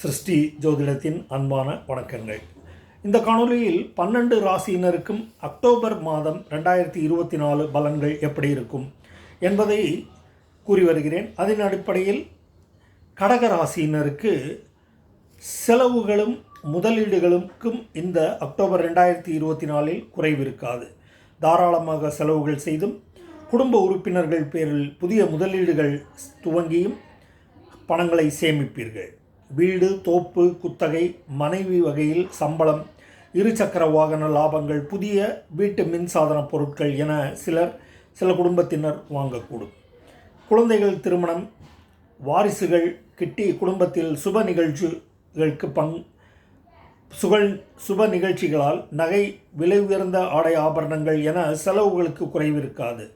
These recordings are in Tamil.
சிருஷ்டி ஜோதிடத்தின் அன்பான வணக்கங்கள். இந்த காணொலியில் பன்னெண்டு ராசியினருக்கும் அக்டோபர் மாதம் ரெண்டாயிரத்தி இருபத்தி நாலு பலன்கள் எப்படி இருக்கும் என்பதை கூறி வருகிறேன். அதன் அடிப்படையில் கடக ராசியினருக்கு செலவுகளும் முதலீடுகளுக்கும் இந்த அக்டோபர் ரெண்டாயிரத்தி இருபத்தி நாலில் குறைவிருக்காது தாராளமாக செலவுகள் செய்தும் குடும்ப உறுப்பினர்கள் பேரில் புதிய முதலீடுகள் துவங்கியும் பணங்களை சேமிப்பீர்கள். வீடு தோப்பு குத்தகை மனைவி வகையில் சம்பளம் இருசக்கர வாகன லாபங்கள் புதிய வீட்டு மின்சாதன பொருட்கள் என சிலர் சில குடும்பத்தினர் வாங்கக்கூடும். குழந்தைகள் திருமணம் வாரிசுகள் கிட்டி குடும்பத்தில் சுப நிகழ்ச்சிகளுக்கு பங் சுகழ் சுப நிகழ்ச்சிகளால் நகை விலை உயர்ந்த ஆடை ஆபரணங்கள் என செலவுகளுக்கு குறைவிருக்காது.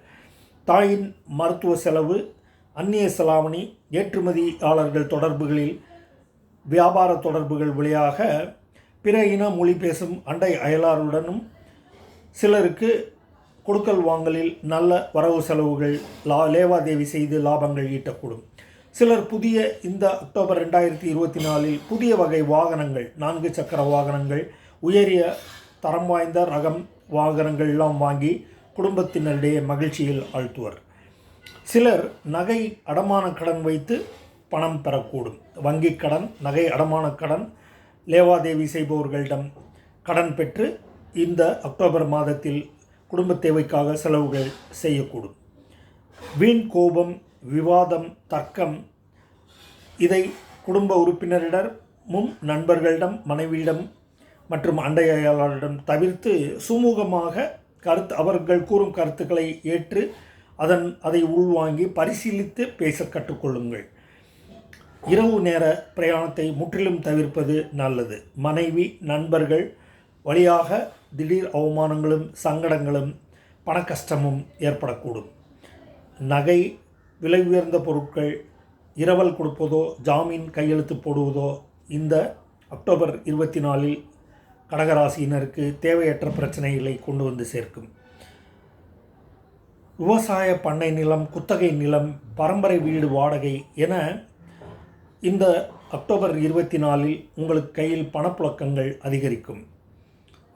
தாயின் மருத்துவ செலவு அந்நிய செலாவணி ஏற்றுமதியாளர்கள் தொடர்புகளில் வியாபார தொடர்புகள் வழியாக பிற இன மொழி பேசும் அண்டை அயலாருடனும் சிலருக்கு கொடுக்கல் வாங்கலில் நல்ல வரவு செலவுகள் லா லேவாதேவி செய்து லாபங்கள் ஈட்டக்கூடும். சிலர் புதிய இந்த அக்டோபர் ரெண்டாயிரத்தி இருபத்தி நாலில் புதிய வகை வாகனங்கள் நான்கு சக்கர வாகனங்கள் உயரிய தரம் வாய்ந்த ரகம் வாகனங்கள் எல்லாம் வாங்கி குடும்பத்தினரிடையே மகிழ்ச்சியில் ஆழ்த்துவர். சிலர் நகை அடமான கடன் வைத்து பணம் பெறக்கூடும். வங்கி கடன் நகை அடமான கடன் லேவாதேவி செய்பவர்களிடம் கடன் பெற்று இந்த அக்டோபர் மாதத்தில் குடும்ப தேவைக்காக செலவுகள் செய்யக்கூடும். வீண் கோபம் விவாதம் தர்க்கம் இதை குடும்ப உறுப்பினரிடமும் நண்பர்களிடம் மனைவியிடம் மற்றும் அண்டையாளரிடம் தவிர்த்து சுமூகமாக கருத்து அவர்கள் கூறும் கருத்துக்களை ஏற்று அதன் அதை உள்வாங்கி பரிசீலித்து பேச கற்றுக்கொள்ளுங்கள் இரவு நேர பிரயாணத்தை முற்றிலும் தவிர்ப்பது நல்லது. மனைவி நண்பர்கள் வழியாக திடீர் அவமானங்களும் சங்கடங்களும் பணக்கஷ்டமும் ஏற்படக்கூடும். நகை விலை உயர்ந்த பொருட்கள் இரவல் கொடுப்பதோ ஜாமீன் கையெழுத்து போடுவதோ இந்த அக்டோபர் இருபத்தி நாலில் கடகராசியினருக்கு தேவையற்ற பிரச்சனைகளை கொண்டு வந்து சேர்க்கும். விவசாய பண்ணை நிலம் குத்தகை நிலம் பரம்பரை வீடு வாடகை என இந்த அக்டோபர் இருபத்தி நாலில் உங்களுக்கு கையில் பணப்புழக்கங்கள் அதிகரிக்கும்.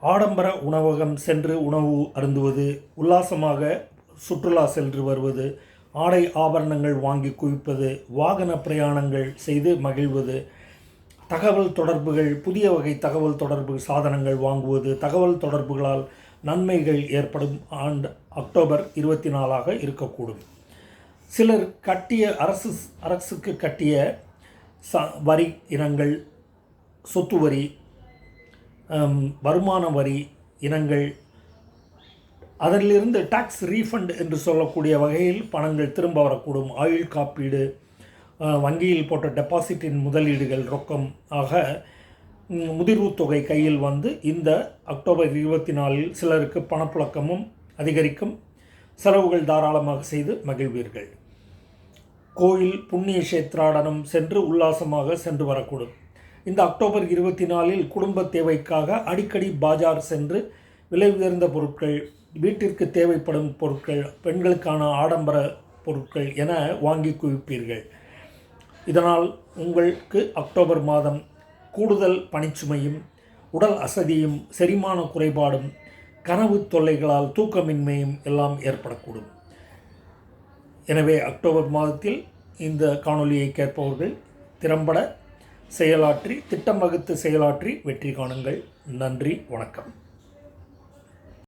ஆடம்பர உணவகம் சென்று உணவு அருந்துவது உல்லாசமாக சுற்றுலா சென்று வருவது ஆடை ஆபரணங்கள் வாங்கி குவிப்பது வாகன பிரயாணங்கள் செய்து மகிழ்வது தகவல் தொடர்புகள் புதிய வகை தகவல் தொடர்பு சாதனங்கள் வாங்குவது தகவல் தொடர்புகளால் நன்மைகள் ஏற்படும் ஆண்டு அக்டோபர் இருபத்தி நாலாக இருக்கக்கூடும். சிலர் கட்டிய அரசு அரசுக்கு கட்டிய ச வரி இனங்கள் சொத்து வரி வருமான வரி இனங்கள் அதிலிருந்து டாக்ஸ் ரீஃபண்ட் என்று சொல்லக்கூடிய வகையில் பணங்கள் திரும்ப வரக்கூடும். ஆயுள் காப்பீடு வங்கியில் போட்ட டெபாசிட்டின் முதலீடுகள் ரொக்கம் ஆக முதிர்வு தொகை கையில் வந்து இந்த அக்டோபர் இருபத்தி நாலில் சிலருக்கு பணப்புழக்கமும் அதிகரிக்கும். செலவுகள் தாராளமாக செய்து மகிழ்வீர்கள். கோயில் புண்ணிய கஷேத்ராடனம் சென்று உல்லாசமாக சென்று வரக்கூடும். இந்த அக்டோபர் இருபத்தி நாலில் குடும்ப தேவைக்காக அடிக்கடி பாஜார் சென்று விலை உயர்ந்த பொருட்கள் வீட்டிற்கு தேவைப்படும் பொருட்கள் பெண்களுக்கான ஆடம்பர பொருட்கள் என வாங்கி குவிப்பீர்கள். இதனால் உங்களுக்கு அக்டோபர் மாதம் கூடுதல் பணிச்சுமையும் உடல் அசதியும் செரிமான குறைபாடும் கனவு தொல்லைகளால் தூக்கமின்மையும் எல்லாம் ஏற்படக்கூடும். எனவே அக்டோபர் மாதத்தில் இந்த காணொலியை கேட்பவர்கள் திறம்பட செயலாற்றி திட்டம் வகுத்து செயலாற்றி வெற்றி காணுங்கள். நன்றி வணக்கம்.